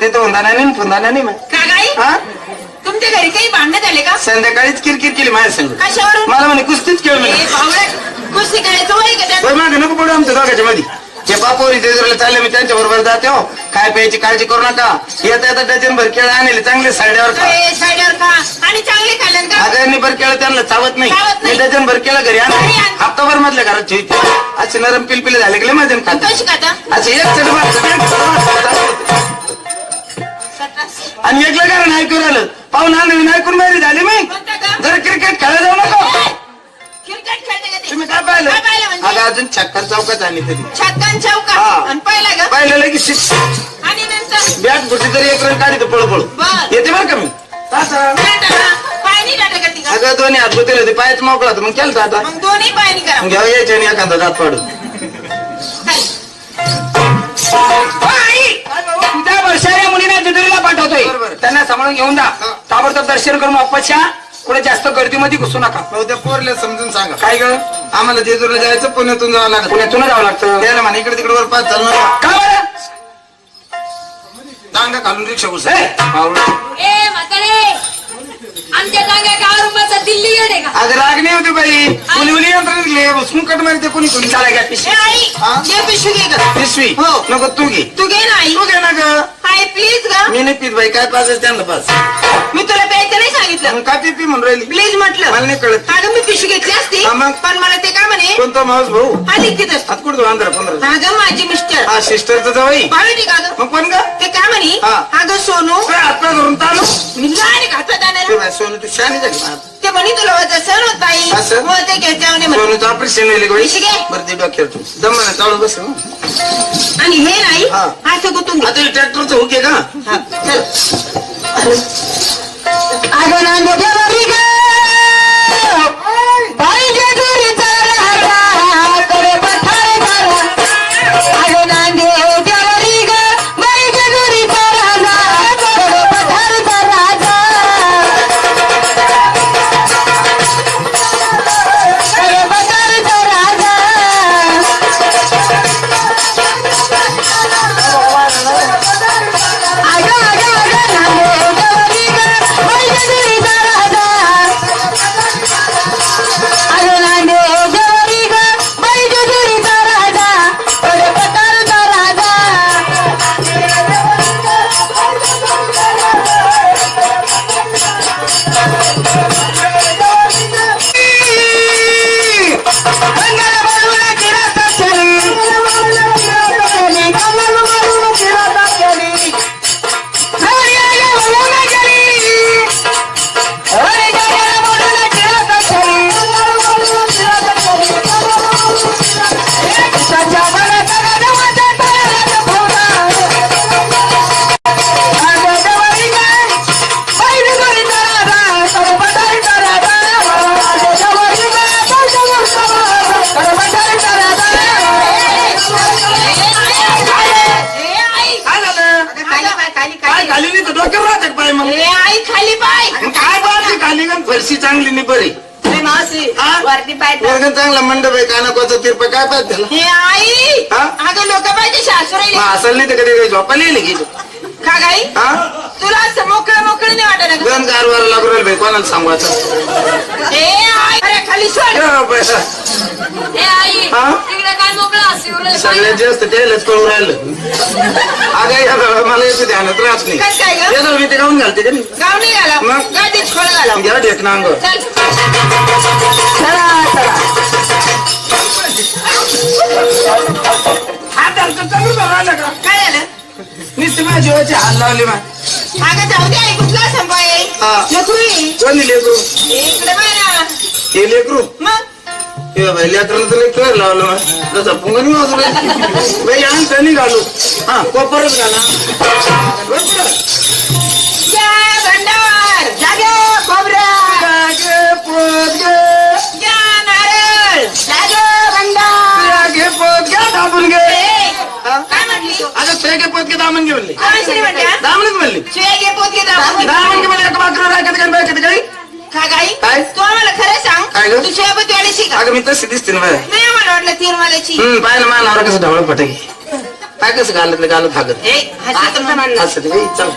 ते तर होंदा नाही फुंदा नाही मग का गाई हा? तुमच्या घरी काही भांडण झाले का? संध्याकाळीच किरकिर केली माझ्या संग. कशावरून? मला म्हणे कुस्तीच खेळ म्हणे. कुस्ती करायचं वय का त्यात? मागे नको पडू आमच्या दोघांच्या मध्ये जे बापोरी ते चालले मी त्यांच्या बरोबर जाते हो. काय प्यायची काळजी करू नका. येता येता डझन भर केळ आणले चांगले साड्यावर खा. ए, साईडवर खा. आणि चांगले खाल्लं का? अगरनी भर केळ त्यांना चावत नाही. चावत मी. डझन भर केळ घरी आण घरी आण. हप्ताभर मधल्या घरात ठेवते. असे नरम पिलपिले झाले गेले माझ्या खात कशी खाता? असे एक चढ आणि एकलं कारण ऐकून राहिलं पाहून आलं ऐकून बाहेर झाले मी? जरा क्रिकेट खेळा जाऊ नका? तुम्ही काय पाहिलं? म्हणजे? अगं अजून छक्कर चौकात आणि तरी छक्कन चौका हा. आणि पहिला पाहिलं आणि नंतर? बॅट फुटी तरी एक रन काढी पळ पळ. येते बरं का मी? अगं दोन्ही हात गुतेले होते. पायच मोकळा मग केलं आता? दोन्ही पाय नाही करा. घ्या यायचे आणि एखादा दात पाडून. त्यांना सांभाळून घेऊन जा. ताबडतोब दर्शन करून वापसच्या पुढे जास्त गर्दीमध्ये घुसू नका. त्या पोरले समजून सांगा. काय ग? आम्हाला जेजूरला जायचं पुण्यातून जावं लागत. पुण्यातून जावं लागतं. त्याला म्हणा इकडे तिकडे वर पाच चालणार का बरं? टांगा घालून रिक्षा घुसा. ए, ए म्हातारे! आमच्या दिल्ली येणे का? अगं राग नाही होती बाई. मुली मुली यंत्रणा गेले बसून कट मारते कोणी कोणी? चला घ्या ए पिशवी. आई हा? पिशवी घे ग. पिशवी? हो. नको तू घे. तू घे ना आई. तू घे ना ग. आई प्लीज ग. मी नाही पित बाई काय पाच त्यांना पाच मी तुला प्यायचं नाही सांगितलं. मग काय पी पी म्हणून राहिली? प्लीज म्हटलं. मला नाही कळत. अगं मी पिशवी घेतली असती हा मग? पण मला ते काय म्हणे? कोणता माऊस भाऊ? हा लिखित असतो. हात कुठं तू आंध्र पंधरा? अगं माझी मिस्टर हा सिस्टरचं जवळ भावे का ग. मग कोण ग? ते काय म्हणे? हा. अगं सोनू. हात पाय धरून ताणू. मी लहान खातात ते आणायला बाई, सोनू तू शानी झाली. ते म्हणे तुला वाजा सण होत नाही. असं? हो ते घ्यायचं म्हणे. सोनूचं ऑपरेशन घे. बरं ते डॉक्टर दम म्हणा चालू बस हं. आणि हे नाही हा. असं गुतून घे आता ट्रॅक्टरचं हुक का हा, चल. फरशी चांगली नाही बरी मावशी हा? वरती. वर्ग चांगला मंडप आहे कानाकोचा तिरपा काय पाहत त्याला हे आई हा? अगं लोक पाहिजे सासू राहिले मग असेल नाही तर कधी काही झोपायला येईल की का गाई हा तुला असं मोकळं मोकळं नाही वाटत का? गण गार वारा लागू राहील बाई कोणाला सांगू आता ए आई अरे खाली सोड. ए आई हा? तिकडे काय सगळ्यात जास्त त्यालाच कळून राहिलं. अगं या जरा मला याचं ध्यानात राहत नाही. कसं काय ग? या जरा मी ते गाऊन घालते का नाही? गाव नाही घाला मग? गादीत खोळ घाला घ्या ढेकणं अंगावर चल. चला चला हात हलकं चांगलं बरं राहिलं का काय झालं? नुसती माझ्या जीवाची हाल लावली मा अगं जाऊ दे आई कुठला संपाय हा. कोणी लेकरू? इकडे बाय ना. हे लेकरू. मग? लेकरानं तर कर लावलं. तसं पुंगण वाजू. बाई अंग कणी घालू. हा कोपरच घाला. आता तुझ्या पोत घे. दामन घे म्हणले. काय श्री म्हणल्या दामनच म्हणले. शिवाय घे पोत घे दाबून. दामन घे म्हणजे एका बाजूला राखत काही का गाई काय? तू आम्हाला खरं सांग. काय ग? तू शिवापतीवाल्याची का? अगं मी तशी दिसते ना बाय. नाही आम्हाला वाटलं तीन मालाची. हम्म पाहिलं मा नवरा कसं ढवळ पटाकी काय कसं घालत घालत भागत. ए हसत म्हणा असं ते बाई, चल.